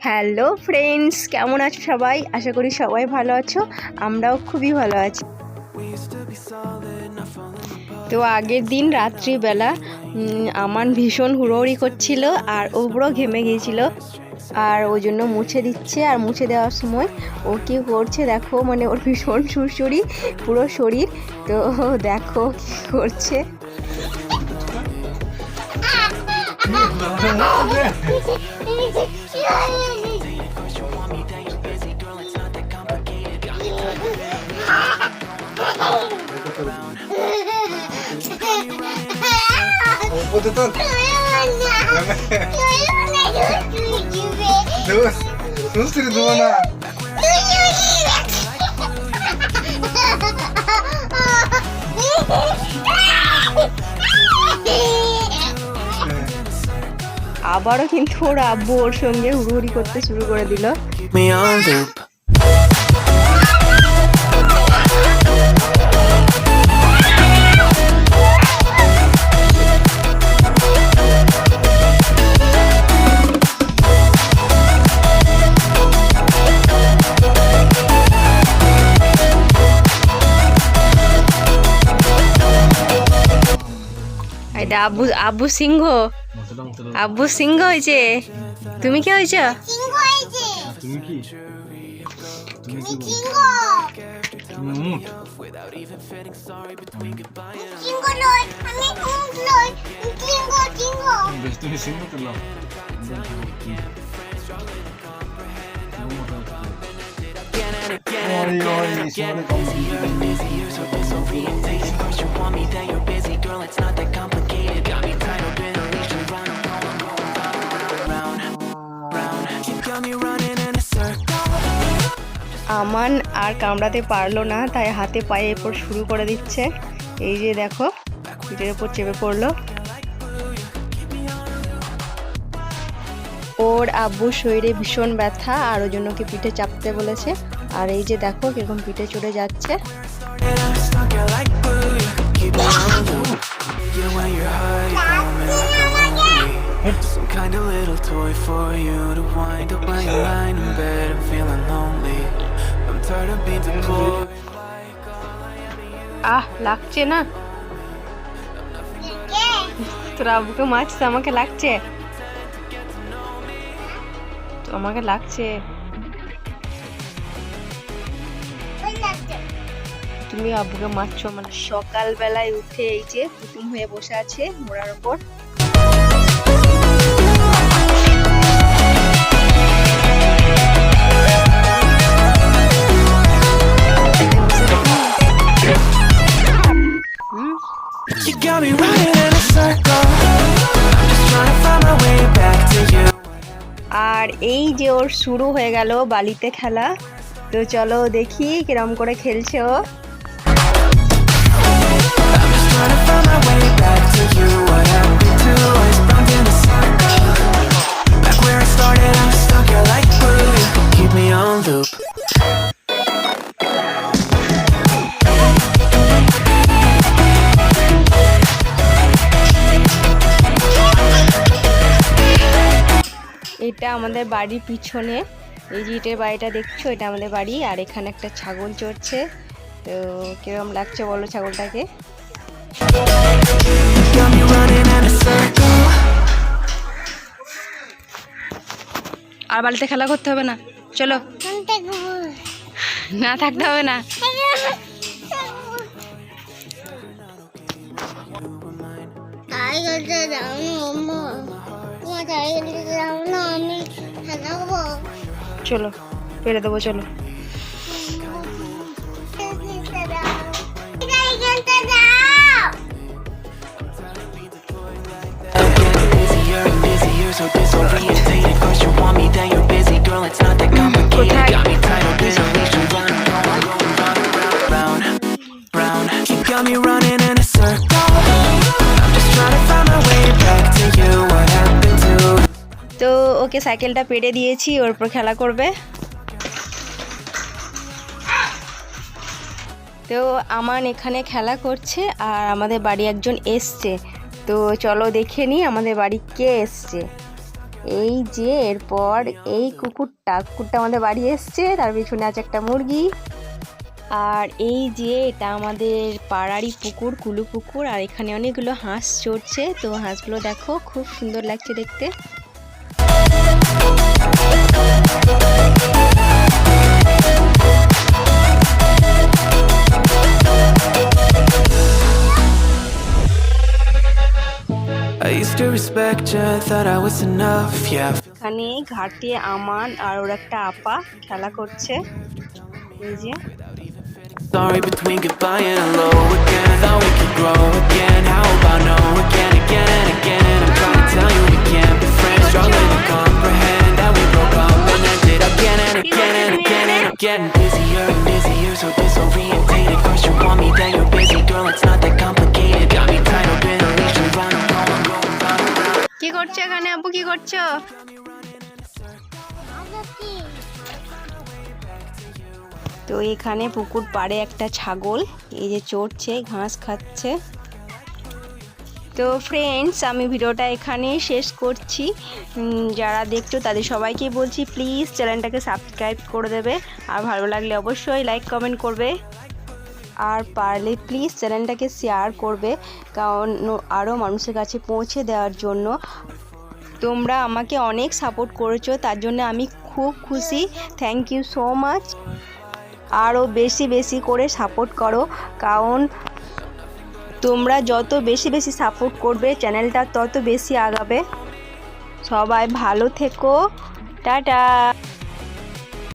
Hello friends কেমন আছো সবাই আশা করি সবাই ভালো আছো আমরাও খুবই ভালো আছি তো আগের দিন রাত্রিবেলা আমার ভীষণ হুড়োহুড়ি করছিল আর ও পুরো ঘেমে গিয়েছিল আর ওই জন্য মুছে দিচ্ছে আর মুছে দেওয়ার সময় ও কি করছে দেখো মানে ওর ভীষণ সুরসুরি পুরো শরীর তো দেখো কি করছে আবারও কিন্তু ওর আব্বু ওর সঙ্গে হুড়ুহুড়ি করতে শুরু করে দিল। এটা আব্বু আব্বু সিংহ। আব্বু সিংহ হয়েছে। তুমি কি হয়েছ? তুমি কি তুমি কি তুমি উঠ বেশ তুমি সিংহ করলাম Got আমান আর কামড়াতে পারল না, তাই হাতে পায়ে এরপর শুরু করে দিচ্ছে। এই যে দেখো, পিঠের উপর চেপে পড়ল। ওর আব্বু শরীরে ভীষণ ব্যথা, আর ওই জন্য কি পিঠে চাপতে বলেছে। আর এই যে দেখো, কীরকম পিঠে চড়ে যাচ্ছে। আহ, লাগছে না? তোর আব্বুকে মারছে আমাকে লাগছে? তো আমাকে লাগছে। তুমি আব্বুকে মারছো মানে সকালবেলায় উঠে এই যে কুটুম হয়ে বসে আছে মোড়ার ওপর। আর এই যে ওর শুরু হয়ে গেল বালিতে খেলা তো চলো দেখি কিরম করে খেলছে ও। এটা আমাদের বাড়ির পিছনে। এই যে ইটের বাড়িটা দেখছ, এটা আমাদের বাড়ি। আর এখানে একটা ছাগল চড়ছে। তো কিরম লাগছে বলো ছাগলটাকে. আর বাড়িতে খেলা করতে হবে না। চলো। না থাকতে হবে না। আমি খেলাবো চলো পেরে দেবো চলো Busier and busier, so disorientated. ওকে সাইকেলটা পেরে দিয়েছি, ওর উপর খেলা করবে। তো আমান এখানে খেলা করছে আর আমাদের বাড়ি একজন এসছে। তো চলো দেখে নিই আমাদের বাড়ি কে এসছে। এই যে এরপর এই কুকুরটা কুকুরটা আমাদের বাড়ি এসছে, তার পিছনে আছে একটা মুরগি। আর এই যে এটা আমাদের পাড়ারই পুকুর, কুলু পুকুর, আর এখানে অনেকগুলো হাঁস চড়ছে। তো হাঁসগুলো দেখো, খুব সুন্দর লাগছে দেখতে। এখানে ঘাটে আমান আর ওর একটা আপা খেলা করছে এই যে Sorry between goodbye and hello again. Thought we could grow again. How about no again, again again? I'm trying to tell you we can't getting busier and busier, so disorientated. First you want me, then you're busy, girl. It's not that complicated. Got me tied up in a leash and round and round and round and round and round. কি করছ এখানে আপু কি করছ তো এখানে পুকুর পাড়ে একটা ছাগল এই যে চড়ছে ঘাস খাচ্ছে তো ফ্রেন্ডস আমি ভিডিওটা এখানেই শেষ করছি। যারা দেখছ তাদের সবাইকে বলছি প্লিজ চ্যানেলটাকে সাবস্ক্রাইব করে দেবে। আর ভালো লাগলে অবশ্যই লাইক কমেন্ট করবে। আর পারলে প্লিজ চ্যানেলটাকে শেয়ার করবে, কারণ আরও মানুষের কাছে পৌঁছে দেওয়ার জন্য। তোমরা আমাকে অনেক সাপোর্ট করেছ, তার জন্য আমি খুব খুশি। থ্যাংক ইউ সো মাচ আরও বেশি বেশি করে সাপোর্ট করো, কারণ তোমরা যত বেশি বেশি সাপোর্ট করবে চ্যানেলটা তত বেশি আগাবে। সবাই ভালো থেকো। টাটা!